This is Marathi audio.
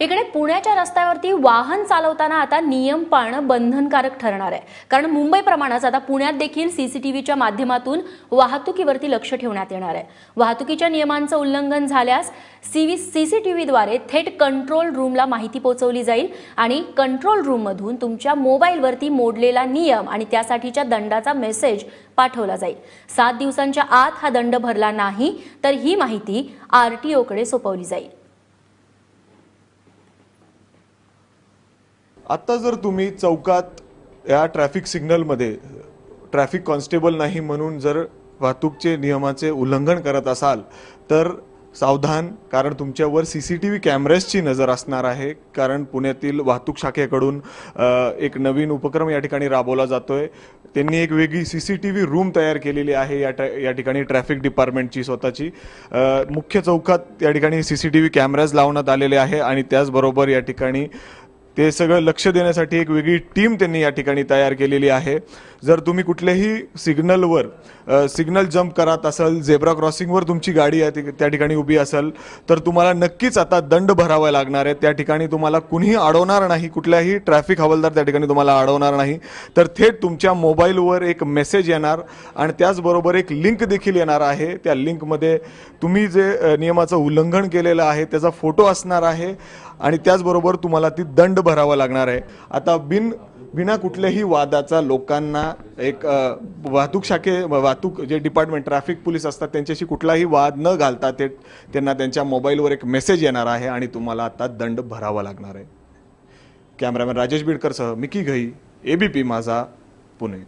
इकडे पुण्याच्या रस्त्यावरती वाहन चालवताना आता नियम पाळणं बंधनकारक ठरणार आहे. कारण मुंबईप्रमाणेच आता पुण्यात देखील सीसीटीव्हीच्या माध्यमातून वाहतुकीवरती लक्ष ठेवण्यात येणार आहे. वाहतुकीच्या नियमांचं उल्लंघन झाल्यास सीव्ही सीसीटीव्हीद्वारे थेट कंट्रोल रूमला माहिती पोहोचवली जाईल आणि कंट्रोल रूममधून तुमच्या मोबाईलवरती मोडलेला नियम आणि त्यासाठीच्या दंडाचा मेसेज पाठवला जाईल. सात दिवसांच्या आत हा दंड भरला नाही तर ही माहिती आरटीओकडे सोपवली जाईल. आत्ता जर तुम्ही चौकात या ट्रॅफिक सिग्नलमध्ये ट्रॅफिक कॉन्स्टेबल नाही म्हणून जर वाहतूकचे नियमाचे उल्लंघन करत असाल तर सावधान कारण तुमच्यावर सी सी टी व्ही कॅमेऱ्यासची नजर असणार आहे. कारण पुण्यातील वाहतूक शाखेकडून एक नवीन उपक्रम या ठिकाणी राबवला जातो आहे त्यांनी एक वेगळी C C T V room तयार केलेली आहे या ट्रॅ- या ठिकाणी ट्रॅफिक डिपार्टमेंटची स्वतःची. मुख्य चौकात या ठिकाणी C C T V cameras लावण्यात आलेले आहे आणि त्याचबरोबर या ठिकाणी ते सगळं लक्ष देण्यासाठी एक वेगळी टीम त्यांनी या ठिकाणी तयार केलेली आहे. जर तुम्ही कुठल्याही सिग्नलवर सिग्नल जम्प करत असाल झेब्रा क्रॉसिंगवर तुमची गाडी आहे त्या ठिकाणी उभी असेल तर तुम्हाला नक्कीच आता दंड भरावा लागणार आहे. त्या ठिकाणी तुम्हाला कुणीही अडवणार नाही कुठल्याही ट्रॅफिक हवालदार त्या ठिकाणी तुम्हाला अडवणार नाही. तर थेट तुमच्या मोबाईलवर एक मेसेज येणार आणि त्याचबरोबर एक लिंक देखील येणार आहे. त्या लिंकमध्ये तुम्ही जे नियमाचं उल्लंघन केलेलं आहे त्याचा फोटो असणार आहे. आणि त्याचबरोबर तुम्हाला ती दंड भरावा लागणार आहे. आता बिन बिना कुठल्याही वादाचा लोकांना एक वाहतूक शाखे वाहतूक जे डिपार्टमेंट ट्रॅफिक पोलीस असतात त्यांच्याशी कुठलाही वाद न घालता ते त्यांना त्यांच्या मोबाईलवर एक मेसेज येणार आहे आणि तुम्हाला आता दंड भरावा लागणार आहे. कॅमेरामॅन राजेश बिडकरसह मिकी घई एबीपी माझा पुणे.